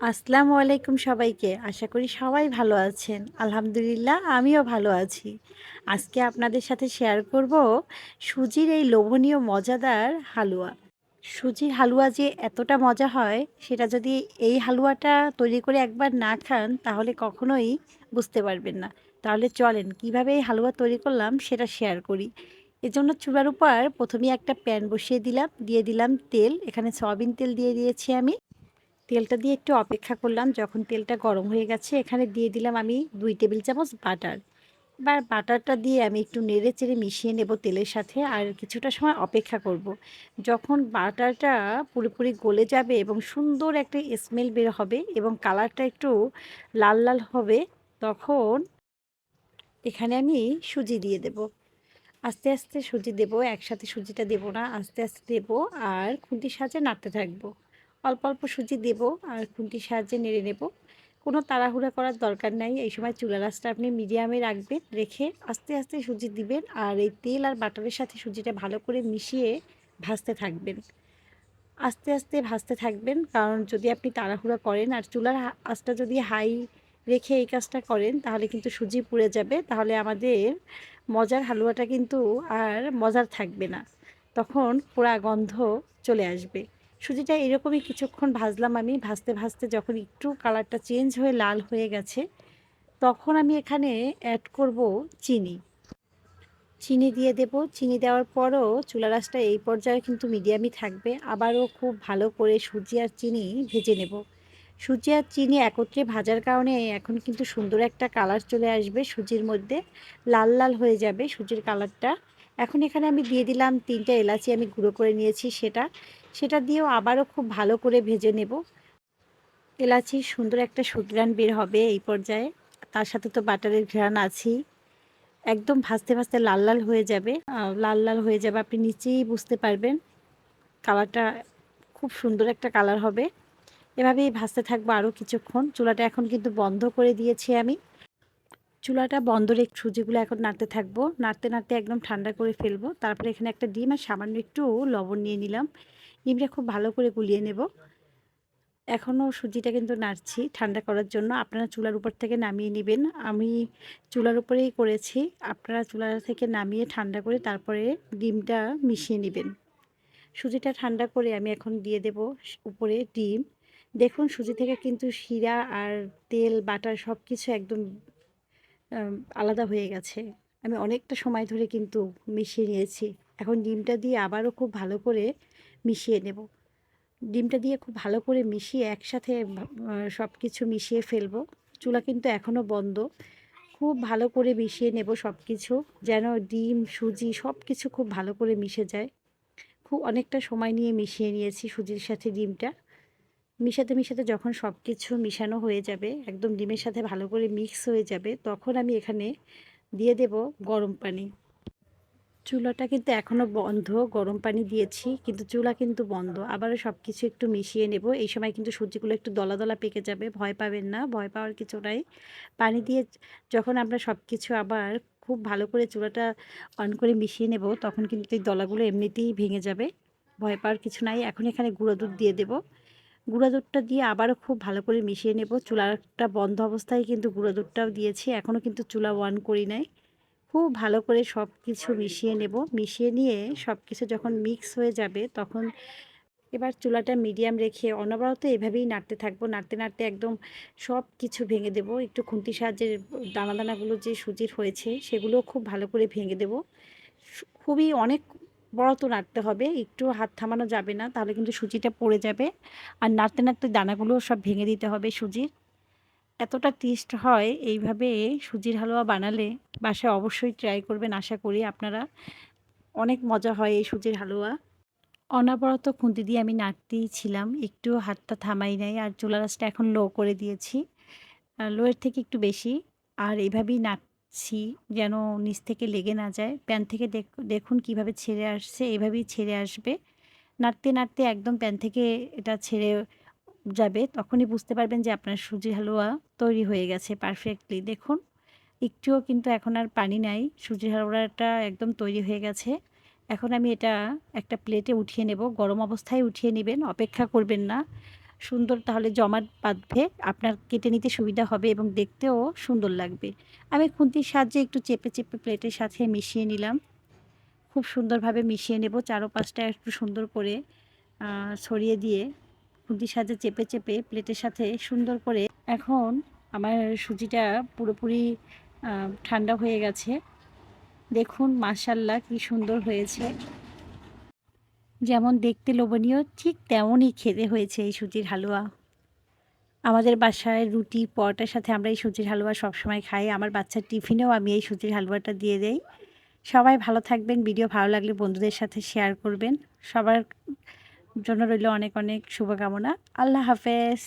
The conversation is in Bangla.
আসসালামু আলাইকুম সবাইকে। আশা করি সবাই ভালো আছেন। আলহামদুলিল্লাহ আমিও ভালো আছি। আজকে আপনাদের সাথে শেয়ার করব সুজির এই লোভনীয় মজাদার হালুয়া। সুজির হালুয়া যে এতটা মজা হয় সেটা যদি এই হালুয়াটা তৈরি করে একবার না খান তাহলে কখনোই বুঝতে পারবেন না। তাহলে চলেন কীভাবে এই হালুয়া তৈরি করলাম সেটা শেয়ার করি। এজন্য চুলার উপর ১ম এই একটা প্যান বসিয়ে দিলাম, দিয়ে দিলাম তেল। এখানে সয়াবিন তেল দিয়ে দিয়েছি আমি। তেলটা দিয়ে একটু অপেক্ষা করলাম, যখন তেলটা গরম হয়ে গেছে, এখানে দিয়ে দিলাম আমি দুই টেবিল চামচ বাটার। এবার বাটারটা দিয়ে আমি একটু নেড়ে চেড়ে মিশিয়ে নেব তেলের সাথে আর কিছুটা সময় অপেক্ষা করব। যখন বাটারটা পুরোপুরি গলে যাবে এবং সুন্দর একটা স্মেল বের হবে এবং কালারটা একটু লাল লাল হবে, তখন এখানে আমি সুজি দিয়ে দেব। আস্তে আস্তে সুজি দেব, একসাথে সুজিটা দেব না, আস্তে আস্তে দেব আর খুন্তির সাহায্যে নাড়তে থাকব। অল্প অল্প সুজি দেব আর খুন্তির সাহায্যে নেড়ে নেব। কোনো তাড়াহুড়া করার দরকার নাই। এই সময় চুলা রাসটা আপনি মিডিয়ামে রাখবেন, রেখে আস্তে আস্তে সুজি দিবেন আর এই তেল আর বাটারের সাথে সুজিটা ভালো করে মিশিয়ে ভাজতে থাকবেন। আস্তে আস্তে ভাজতে থাকবেন কারণ যদি আপনি তাড়াহুড়া করেন আর চুলার আঁচটা যদি হাই রেখে এই কাজটা করেন তাহলে কিন্তু সুজি পুড়ে যাবে। তাহলে আমাদের মজার হালুয়াটা কিন্তু আর মজার থাকবে না। তখন পোড়া গন্ধ চলে আসবে। সুজিটা এরকমই কিছুক্ষণ ভাজলাম আমি। ভাজতে ভাজতে যখন একটু কালারটা চেঞ্জ হয়ে লাল হয়ে গেছে, তখন আমি এখানে অ্যাড করব চিনি। চিনি দিয়ে দেব। চিনি দেওয়ার পরও চুলা রাসটা এই পর্যায়ে কিন্তু মিডিয়ামই থাকবে। আবারও খুব ভালো করে সুজি আর চিনি ভেজে নেব। সুজি আর চিনি একত্রে ভাজার কারণে এখন কিন্তু সুন্দর একটা কালার চলে আসবে সুজির মধ্যে। লাল লাল হয়ে যাবে সুজির কালারটা এখন এখানে আমি দিয়ে দিলাম তিনটা এলাচি আমি গুঁড়ো করে নিয়েছি সেটা। সেটা দিয়েও আবারও খুব ভালো করে ভেজে নেব। এলাচির সুন্দর একটা সুগ্রান বের হবে এই পর্যায়ে। তার সাথে তো বাটারের ঘ্রাণ আছেই। একদম ভাজতে ভাজতে লাল লাল হয়ে যাবে। লাল লাল হয়ে যাবে, আপনি নিচেই বুঝতে পারবেন। কালারটা খুব সুন্দর একটা কালার হবে। এভাবেই ভাজতে থাকব আরও কিছুক্ষণ। চুলাটা এখন কিন্তু বন্ধ করে দিয়েছি আমি। চুলাটা বন্ধ রেখে সুজিগুলো এখন নাড়তে থাকব। নাড়তে নাড়তে একদম ঠান্ডা করে ফেলব। তারপরে এখানে একটা ডিম আর সামান্য একটু লবণ নিয়ে নিলাম। ডিমটা খুব ভালো করে গুলিয়ে নেব। এখনও সুজিটা কিন্তু নাড়ছি ঠান্ডা করার জন্য। আপনারা চুলার উপর থেকে নামিয়ে নেবেন। আমি চুলার উপরেই করেছি। আপনারা চুলা থেকে নামিয়ে ঠান্ডা করে তারপরে ডিমটা মিশিয়ে নেবেন। সুজিটা ঠান্ডা করে আমি এখন দিয়ে দেব উপরে ডিম। দেখুন, সুজি থেকে কিন্তু শিরা আর তেল, বাটার সব কিছু একদম আলাদা হয়ে গেছে। আমি অনেকটা সময় ধরে কিন্তু মিশিয়ে নিয়েছি। এখন ডিমটা দিয়ে আবারও খুব ভালো করে মিশিয়ে নেব। ডিমটা দিয়ে খুব ভালো করে মিশিয়ে একসাথে সব কিছু মিশিয়ে ফেলব। চুলা কিন্তু এখনও বন্ধ। খুব ভালো করে মিশিয়ে নেব সব কিছু যেন ডিম, সুজি সব কিছু খুব ভালো করে মিশে যায়। খুব অনেকটা সময় নিয়ে মিশিয়ে নিয়েছি সুজির সাথে ডিমটা। মিশাতে মিশাতে যখন সব কিছু মিশানো হয়ে যাবে, একদম ডিমের সাথে ভালো করে মিক্স হয়ে যাবে, তখন আমি এখানে দিয়ে দেব গরম পানি। চুলাটা কিন্তু এখনও বন্ধ, গরম পানি দিয়েছি, কিন্তু চুলা কিন্তু বন্ধ। আবারও সব কিছু একটু মিশিয়ে নেব। এই সময় কিন্তু সবজিগুলো একটু দলা দলা পেকে যাবে, ভয় পাবেন না, ভয় পাওয়ার কিছু নাই। পানি দিয়ে যখন আমরা সব কিছু আবার খুব ভালো করে চুলাটা অন করে মিশিয়ে নেব, তখন কিন্তু এই দলাগুলো এমনিতেই ভেঙে যাবে, ভয় পাওয়ার কিছু নাই। এখন এখানে গুঁড়ো দুধ দিয়ে দেব। গুঁড়ো দুধটা দিয়ে আবারও খুব ভালো করে মিশিয়ে নেব। চুলাটা বন্ধ অবস্থায় কিন্তু গুঁড়ো দুধটাও দিয়েছি। এখনও কিন্তু চুলা অন করি নাই। খুব ভালো করে সব কিছু মিশিয়ে নেব। মিশিয়ে নিয়ে সব কিছু যখন মিক্স হয়ে যাবে তখন এবার চুলাটা মিডিয়াম রেখে অনবরত এভাবেই নাড়তে থাকব। নাড়তে নাড়তে একদম সব কিছু ভেঙে দেব। একটু খুন্তির সাহায্যে দানা দানাগুলো যে সুজির হয়েছে সেগুলো খুব ভালো করে ভেঙে দেব। খুবই অনেক বড় তো নাড়তে হবে। একটু হাত থামানো যাবে না, তাহলে কিন্তু সুজিটা পড়ে যাবে। আর নাড়তে নাড়তে দানাগুলো সব ভেঙে দিতে হবে সুজির। এতটা টেস্ট হয় এইভাবে সুজির হালুয়া বানালে বাসায় অবশ্যই ট্রাই করবেন আশা করি আপনারা। অনেক মজা হয় এই সুজির হালুয়া। অনাবরত খুন্তি দিয়ে আমি নাড়তেই ছিলাম একটু হাতটা থামাই নাই আর চুলা রাসটা এখন লো করে দিয়েছি। লোয়ের থেকে একটু বেশি। আর এইভাবেই নাড়ছি যেন নিচ থেকে লেগে না যায়। প্যান থেকে দেখুন কীভাবে ছেড়ে আসছে, এভাবেই ছেড়ে আসবে। নাড়তে নাড়তে একদম প্যান থেকে এটা ছেড়ে যাবে, তখনই বুঝতে পারবেন যে আপনার সুজি হালুয়া তৈরি হয়ে গেছে পারফেক্টলি দেখুন, একটুও কিন্তু এখন আর পানি নাই, সুজি হালুয়াটা একদম তৈরি হয়ে গেছে। এখন আমি এটা একটা প্লেটে উঠিয়ে নেব, গরম অবস্থায় উঠিয়ে নেবেন, অপেক্ষা করবেন না। সুন্দর তাহলে জমাট বাঁধবে, আপনার কেটে নিতে সুবিধা হবে এবং দেখতেও সুন্দর লাগবে। আমি খুন্তির সাহায্যে একটু চেপে চেপে প্লেটের সাথে মিশিয়ে নিলাম। খুব সুন্দরভাবে মিশিয়ে নেব, চারোপাশটা একটু সুন্দর করে ছড়িয়ে দিয়ে। খুন্তির সাহায্যে চেপে চেপে প্লেটের সাথে সুন্দর করে এখন আমার সুজিটা পুরোপুরি ঠান্ডা হয়ে গেছে। দেখুন মাশাল্লাহ কি সুন্দর হয়েছে। যেমন দেখতে লোভনীয়, ঠিক তেমনই খেতে হয়েছে এই সুজির হালুয়া। আমাদের বাসায় রুটি, পরোটার সাথে আমরা এই সুজির হালুয়া সবসময় খাই। আমার বাচ্চার টিফিনেও আমি এই সুজির হালুয়াটা দিয়ে দেই। সবাই ভালো থাকবেন, ভিডিও ভালো লাগলে বন্ধুদের সাথে শেয়ার করবেন। সবার জন্য রইল অনেক অনেক শুভকামনা। আল্লাহ হাফেজ।